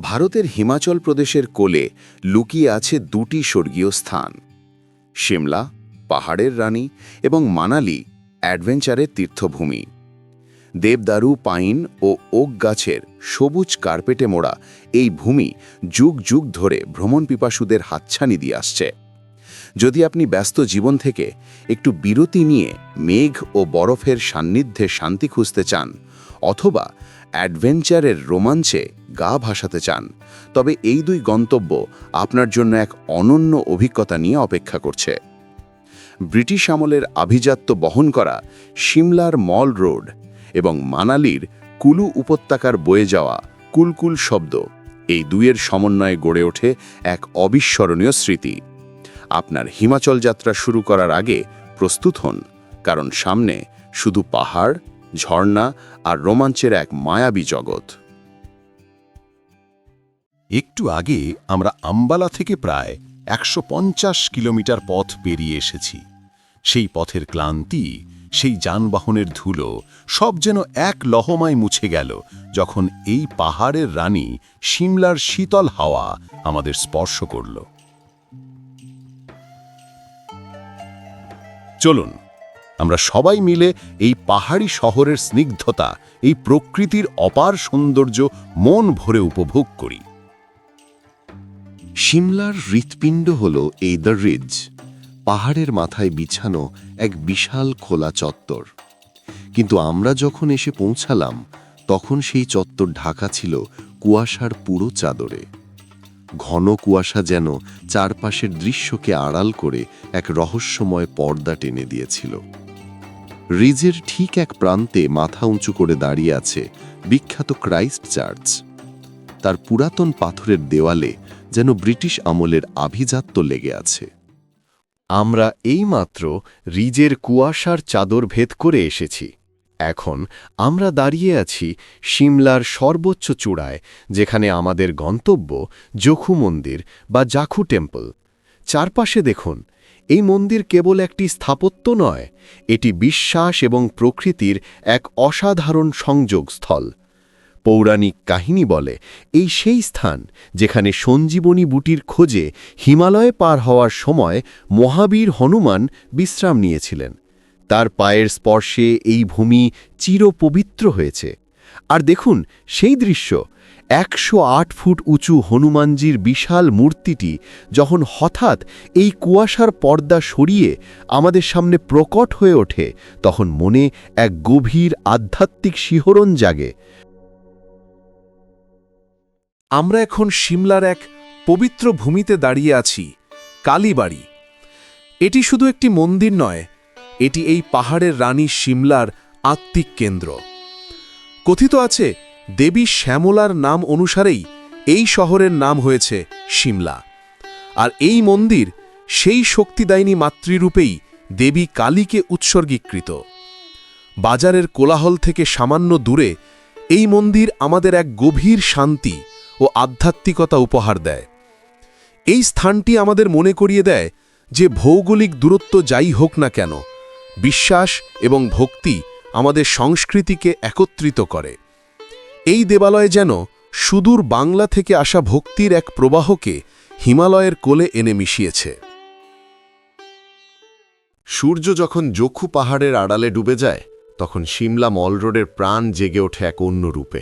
ভারতের হিমাচল প্রদেশের কোলে লুকিয়ে আছে দুটি স্বর্গীয় স্থান। সিমলা, পাহাড়ের রানী এবং মানালি অ্যাডভেঞ্চারের তীর্থভূমি। দেবদারু পাইন ও ওক গাছের সবুজ কার্পেটে মোড়া এই ভূমি যুগ যুগ ধরে ভ্রমণ পিপাসুদের হাতছানি দিয়ে আসছে। যদি আপনি ব্যস্ত জীবন থেকে একটু বিরতি নিয়ে মেঘ ও বরফের সান্নিধ্যে শান্তি খুঁজতে চান অথবা অ্যাডভেঞ্চারের রোমাঞ্চে গা ভাসাতে চান। তবে এই দুই গন্তব্য আপনার জন্য এক অনন্য অভিজ্ঞতা নিয়ে অপেক্ষা করছে। ব্রিটিশ আমলের আভিজাত্য বহন করা সিমলার মল রোড এবং মানালির কুলু উপত্যকার বয়ে যাওয়া কুলকুল শব্দ এই দুইয়ের সমন্বয়ে গড়ে ওঠে এক অবিস্মরণীয় স্মৃতি। আপনার হিমাচল যাত্রা শুরু করার আগে প্রস্তুত হন, কারণ সামনে শুধু পাহাড় ঝর্ণা আর রোমাঞ্চের এক মায়াবী জগৎ। একটু আগে আমরা আম্বালা থেকে প্রায় একশো পঞ্চাশ কিলোমিটার পথ পেরিয়ে এসেছি। সেই পথের ক্লান্তি, সেই যানবাহনের ধুলো সব যেন এক লহমায় মুছে গেল যখন এই পাহাড়ের রানী সিমলার শীতল হাওয়া আমাদের স্পর্শ করল। চলুন আমরা সবাই মিলে এই পাহাড়ি শহরের স্নিগ্ধতা, এই প্রকৃতির অপার সৌন্দর্য মন ভরে উপভোগ করি। সিমলার হৃৎপিণ্ড হল এই দ্য রিজ, পাহাড়ের মাথায় বিছানো এক বিশাল খোলা চত্বর। কিন্তু আমরা যখন এসে পৌঁছালাম, তখন সেই চত্বর ঢাকা ছিল কুয়াশার পুরো চাদরে। ঘন কুয়াশা যেন চারপাশের দৃশ্যকে আড়াল করে এক রহস্যময় পর্দা টেনে দিয়েছিল। রিজের ঠিক এক প্রান্তে মাথা উঁচু করে দাঁড়িয়ে আছে বিখ্যাত ক্রাইস্ট চার্চ। তার পুরাতন পাথরের দেওয়ালে যেন ব্রিটিশ আমলের আভিজাত্য লেগে আছে। আমরা এইমাত্র রিজের কুয়াশার চাদর ভেদ করে এসেছি। এখন আমরা দাঁড়িয়ে আছি সিমলার সর্বোচ্চ চূড়ায়, যেখানে আমাদের গন্তব্য জখু মন্দির বা জাখু টেম্পল। চারপাশে দেখুন এই মন্দির কেবল একটি স্থাপত্য নয়, এটি বিশ্বাস এবং প্রকৃতির এক অসাধারণ সংযোগস্থল। পৌরাণিক কাহিনী বলে, এই সেই স্থান যেখানে সঞ্জীবনী বুটির খোঁজে হিমালয়ে পার হওয়ার সময় মহাবীর হনুমান বিশ্রাম নিয়েছিলেন। তার পায়ের স্পর্শে এই ভূমি চিরপবিত্র হয়েছে। আর দেখুন, সেই দৃশ্য একশো আট ফুট উঁচু হনুমানজির বিশাল মূর্তিটি যখন হঠাৎ এই কুয়াশার পর্দা সরিয়ে আমাদের সামনে প্রকট হয়ে ওঠে, তখন মনে এক গভীর আধ্যাত্মিক শিহরণ জাগে। আমরা এখন সিমলার এক পবিত্র ভূমিতে দাঁড়িয়ে আছি, কালীবাড়ি। এটি শুধু একটি মন্দির নয়, এটি এই পাহাড়ের রানী সিমলার আত্মিক কেন্দ্র। কথিত আছে দেবী শ্যামলার নাম অনুসারেই এই শহরের নাম হয়েছে সিমলা আর এই মন্দির সেই শক্তিদায়িনী মাতৃরূপেই দেবী কালীকে উৎসর্গীকৃত। বাজারের কোলাহল থেকে সামান্য দূরে এই মন্দির আমাদের এক গভীর শান্তি ও আধ্যাত্মিকতা উপহার দেয়। এই স্থানটি আমাদের মনে করিয়ে দেয় যে ভৌগোলিক দূরত্ব যাই হোক না কেন, বিশ্বাস এবং ভক্তি আমাদের সংস্কৃতিকে একত্রিত করে। এই দেবালয় যেন সুদূর বাংলা থেকে আসা ভক্তির এক প্রবাহকে হিমালয়ের কোলে এনে মিশিয়েছে। সূর্য যখন জখু পাহাড়ের আড়ালে ডুবে যায়, তখন সিমলা মল রোডের প্রাণ জেগে ওঠে এক অন্য রূপে।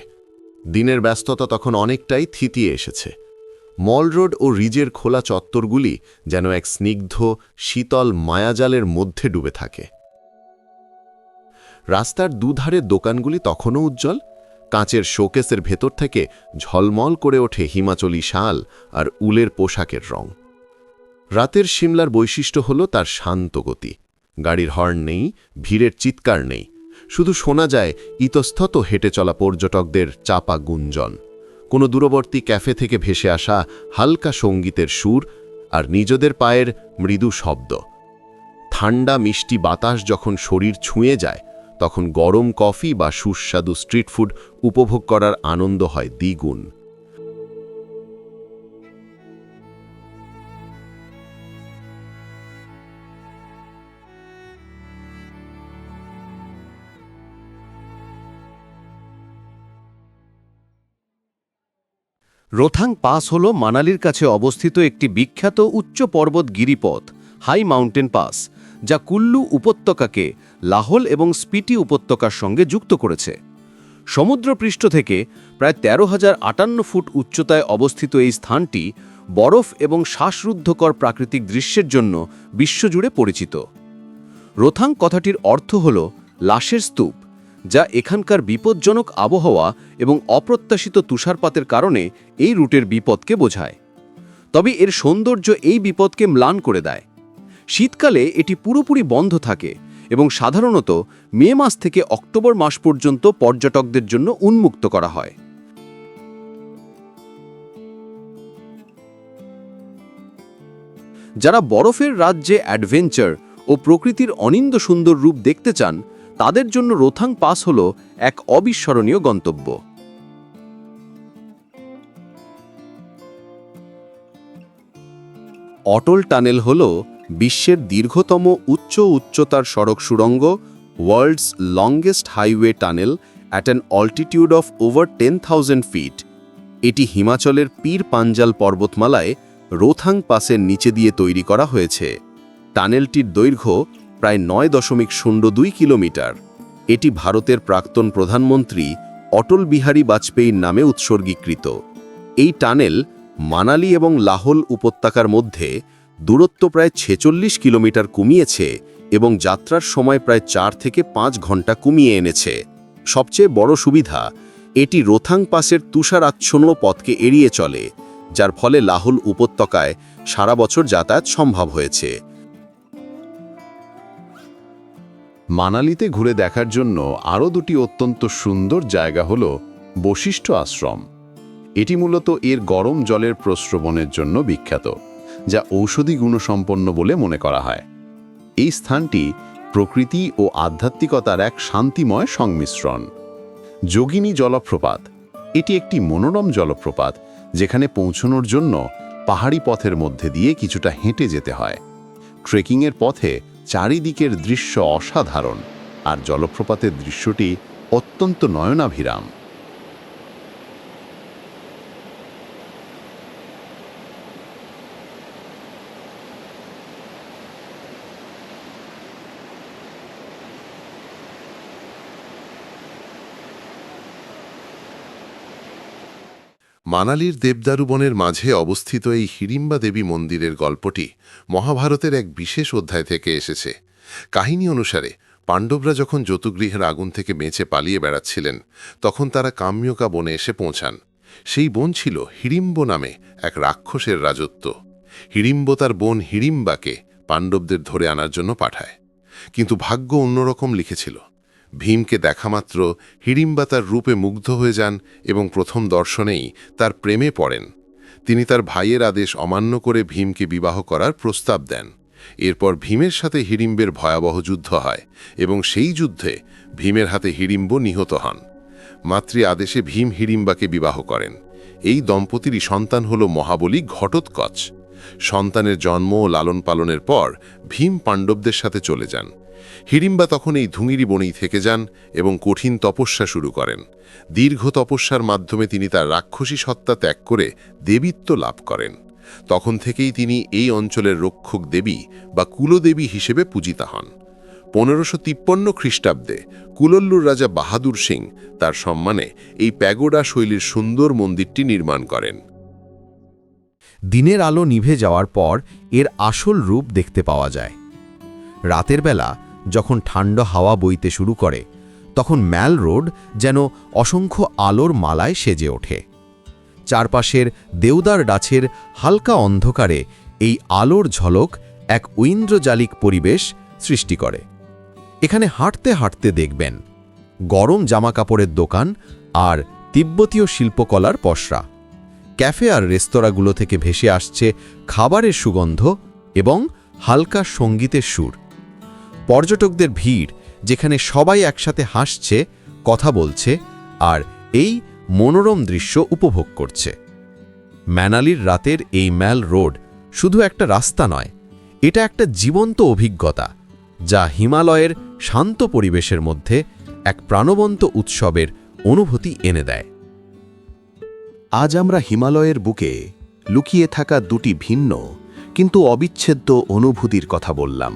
দিনের ব্যস্ততা তখন অনেকটাই থিতিয়ে এসেছে। মল রোড ও রিজের খোলা চত্বরগুলি যেন এক স্নিগ্ধ, শীতল মায়াজালের মধ্যে ডুবে থাকে। রাস্তার দুধারের দোকানগুলি তখনও উজ্জ্বল কাঁচের শোকেসের ভেতর থেকে ঝলমল করে ওঠে হিমাচলি শাল আর উলের পোশাকের রং। রাতের সিমলার বৈশিষ্ট্য হল তার শান্ত গতি। গাড়ির হর্ন নেই, ভিড়ের চিৎকার নেই। শুধু শোনা যায় ইতস্তত হেঁটে চলা পর্যটকদের চাপা গুঞ্জন। কোনো দূরবর্তী ক্যাফে থেকে ভেসে আসা হালকা সঙ্গীতের সুর আর নিজেদের পায়ের মৃদু শব্দ। ঠান্ডা মিষ্টি বাতাস যখন শরীর ছুঁয়ে যায় তখন গরম কফি বা সুস্বাদু স্ট্রিট ফুড উপভোগ করার আনন্দ হয় দ্বিগুণ। রোথাং পাস হল মানালির কাছে অবস্থিত একটি বিখ্যাত উচ্চ পর্বত গিরিপথ, হাই মাউন্টেন পাস। যা কুল্লু উপত্যকাকে লাহোল এবং স্পিটি উপত্যকার সঙ্গে যুক্ত করেছে। সমুদ্রপৃষ্ঠ থেকে প্রায় তেরো হাজার আটান্ন ফুট উচ্চতায় অবস্থিত এই স্থানটি বরফ এবং শ্বাসরুদ্ধকর প্রাকৃতিক দৃশ্যের জন্য বিশ্বজুড়ে পরিচিত। রোথাং কথাটির অর্থ হল লাশের স্তূপ, যা এখানকার বিপজ্জনক আবহাওয়া এবং অপ্রত্যাশিত তুষারপাতের কারণে এই রুটের বিপদকে বোঝায়। তবে এর সৌন্দর্য এই বিপদকে ম্লান করে দেয়। শীতকালে এটি পুরোপুরি বন্ধ থাকে এবং সাধারণত মে মাস থেকে অক্টোবর মাস পর্যন্ত পর্যটকদের জন্য উন্মুক্ত করা হয়। যারা বরফের রাজ্যে অ্যাডভেঞ্চার ও প্রকৃতির অনিন্দ সুন্দর রূপ দেখতে চান, তাদের জন্য রোথাং পাস হল এক অবিস্মরণীয় গন্তব্য। অটল টানেল হল বিশ্বের দীর্ঘতম উচ্চ উচ্চতার সড়ক সুড়ঙ্গ world's longest highway tunnel at an altitude of over ten thousand feet এটি হিমাচলের পীর পাঞ্জাল পর্বতমালায় রোথাং পাসের নিচে দিয়ে তৈরি করা হয়েছে। টানেলটির দৈর্ঘ্য প্রায় নয় দশমিক শূন্য দুই কিলোমিটার। এটি ভারতের প্রাক্তন প্রধানমন্ত্রী অটল বিহারী বাজপেয়ীর নামে উৎসর্গীকৃত। এই টানেল মানালি এবং লাহোল উপত্যকার মধ্যে দূরত্ব প্রায় ছেচল্লিশ কিলোমিটার কমিয়েছে এবং যাত্রার সময় প্রায় চার থেকে পাঁচ ঘণ্টা কমিয়ে এনেছে। সবচেয়ে বড় সুবিধা, এটি রোথাং পাসের তুষার আচ্ছন্ন পথকে এড়িয়ে চলে, যার ফলে লাহুল উপত্যকায় সারা বছর যাতায়াত সম্ভব হয়েছে। মানালিতে ঘুরে দেখার জন্য আরও দুটি অত্যন্ত সুন্দর জায়গা হল বশিষ্ঠ আশ্রম। এটি মূলত এর গরম জলের প্রস্রবণের জন্য বিখ্যাত। যা ঔষধি গুণসম্পন্ন বলে মনে করা হয়। এই স্থানটি প্রকৃতি ও আধ্যাত্মিকতার এক শান্তিময় সংমিশ্রণ। যোগিনী জলপ্রপাত, এটি একটি মনোরম জলপ্রপাত যেখানে পৌঁছনোর জন্য পাহাড়ি পথের মধ্যে দিয়ে কিছুটা হেঁটে যেতে হয়। ট্রেকিংয়ের পথে চারিদিকের দৃশ্য অসাধারণ, আর জলপ্রপাতের দৃশ্যটি অত্যন্ত নয়নাভিরাম। মানালির দেবদারু বনের মাঝে অবস্থিত এই হিড়িম্বা দেবী মন্দিরের গল্পটি মহাভারতের এক বিশেষ অধ্যায় থেকে এসেছে। কাহিনী অনুসারে পাণ্ডবরা যখন যতুগৃহের আগুন থেকে বেঁচে পালিয়ে বেড়াচ্ছিলেন, তখন তারা কাম্যকা বনে এসে পৌঁছান। সেই বন ছিল হিড়িম্ব নামে এক রাক্ষসের রাজত্ব। হিড়িম্ব তার বোন হিড়িম্বাকে পাণ্ডবদের ধরে আনার জন্য পাঠায়। কিন্তু ভাগ্য অন্যরকম লিখেছিল। ভীমকে দেখামাত্র হিড়িম্বা তার রূপে মুগ্ধ হয়ে যান এবং প্রথম দর্শনেই তার প্রেমে পড়েন। তিনি তার ভাইয়ের আদেশ অমান্য করে ভীমকে বিবাহ করার প্রস্তাব দেন। এরপর ভীমের সাথে হিড়িম্বের ভয়াবহ যুদ্ধ হয় এবং সেই যুদ্ধে ভীমের হাতে হিড়িম্ব নিহত হন। মাতৃ আদেশে ভীম হিড়িম্বাকে বিবাহ করেন। এই দম্পতিরই সন্তান হল মহাবলী ঘটোৎকচ। সন্তানের জন্ম ও লালন পালনের পর ভীম পাণ্ডবদের সাথে চলে যান। হিড়িম্বা তখন এই ধুঙিরি বনেই থেকে যান এবং কঠিন তপস্যা শুরু করেন। দীর্ঘ তপস্যার মাধ্যমে তিনি তার রাক্ষসী সত্তা ত্যাগ করে দেবীত্ব লাভ করেন। তখন থেকেই তিনি এই অঞ্চলের রক্ষক দেবী বা কুলদেবী হিসেবে পূজিতা হন। পনেরোশো তিপ্পান্ন খ্রিস্টাব্দে কুলল্লুর রাজা বাহাদুর সিং তার সম্মানে এই প্যাগোডা শৈলীর সুন্দর মন্দিরটি নির্মাণ করেন। দিনের আলো নিভে যাওয়ার পর এর আসল রূপ দেখতে পাওয়া যায়। রাতের বেলা যখন ঠান্ডা হাওয়া বইতে শুরু করে, তখন ম্যাল রোড যেন অসংখ্য আলোর মালায় সেজে ওঠে। চারপাশের দেওদার ডাছের হালকা অন্ধকারে এই আলোর ঝলক এক ঐন্দ্রজালিক পরিবেশ সৃষ্টি করে। এখানে হাঁটতে হাঁটতে দেখবেন গরম জামাকাপড়ের দোকান আর তিব্বতীয় শিল্পকলার পসরা। ক্যাফে আর রেস্তোরাঁগুলো থেকে ভেসে আসছে খাবারের সুগন্ধ এবং হালকা সঙ্গীতের সুর। পর্যটকদের ভিড়, যেখানে সবাই একসাথে হাসছে, কথা বলছে আর এই মনোরম দৃশ্য উপভোগ করছে। ম্যানালির রাতের এই ম্যাল রোড শুধু একটা রাস্তা নয়, এটা একটা জীবন্ত অভিজ্ঞতা যা হিমালয়ের শান্ত পরিবেশের মধ্যে এক প্রাণবন্ত উৎসবের অনুভূতি এনে দেয়। আজ আমরা হিমালয়ের বুকে লুকিয়ে থাকা দুটি ভিন্ন, কিন্তু অবিচ্ছেদ্য অনুভূতির কথা বললাম।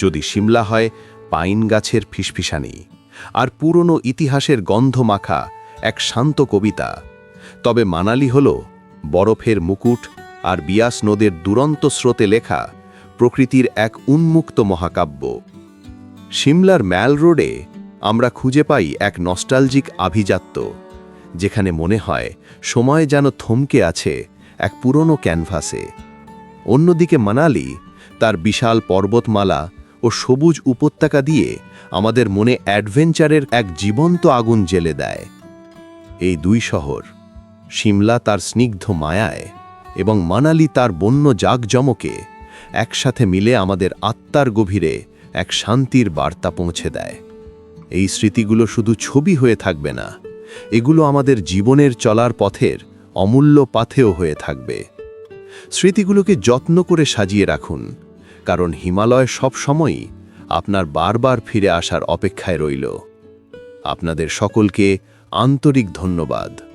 যদি সিমলা হয়, পাইন গাছের ফিসফিসানি। আর পুরনো ইতিহাসের গন্ধ মাখা এক শান্ত কবিতা। তবে মানালি হল বরফের মুকুট আর বিয়াস নদের দুরন্ত স্রোতে লেখা প্রকৃতির এক উন্মুক্ত মহাকাব্য। সিমলার ম্যাল রোডে আমরা খুঁজে পাই এক নস্টালজিক আভিজাত্য, যেখানে মনে হয় সময় যেন থমকে আছে এক পুরনো ক্যানভাসে। অন্যদিকে মানালি তার বিশাল পর্বতমালা ও সবুজ উপত্যকা দিয়ে আমাদের মনে অ্যাডভেঞ্চারের এক জীবন্ত আগুন জেলে দেয়। এই দুই শহর, সিমলা তার স্নিগ্ধ মায়ায় এবং মানালি তার বন্য জাকজমকে একসাথে মিলে আমাদের আত্মার গভীরে এক শান্তির বার্তা পৌঁছে দেয়। এই স্মৃতিগুলো শুধু ছবি হয়ে থাকবে না, এগুলো আমাদের জীবনের চলার পথের অমূল্য পাথেও হয়ে থাকবে। স্মৃতিগুলোকে যত্ন করে সাজিয়ে রাখুন। কারণ হিমালয় সব সময়ই আপনার বারবার ফিরে আসার অপেক্ষায় রইল। আপনাদের সকলকে আন্তরিক ধন্যবাদ।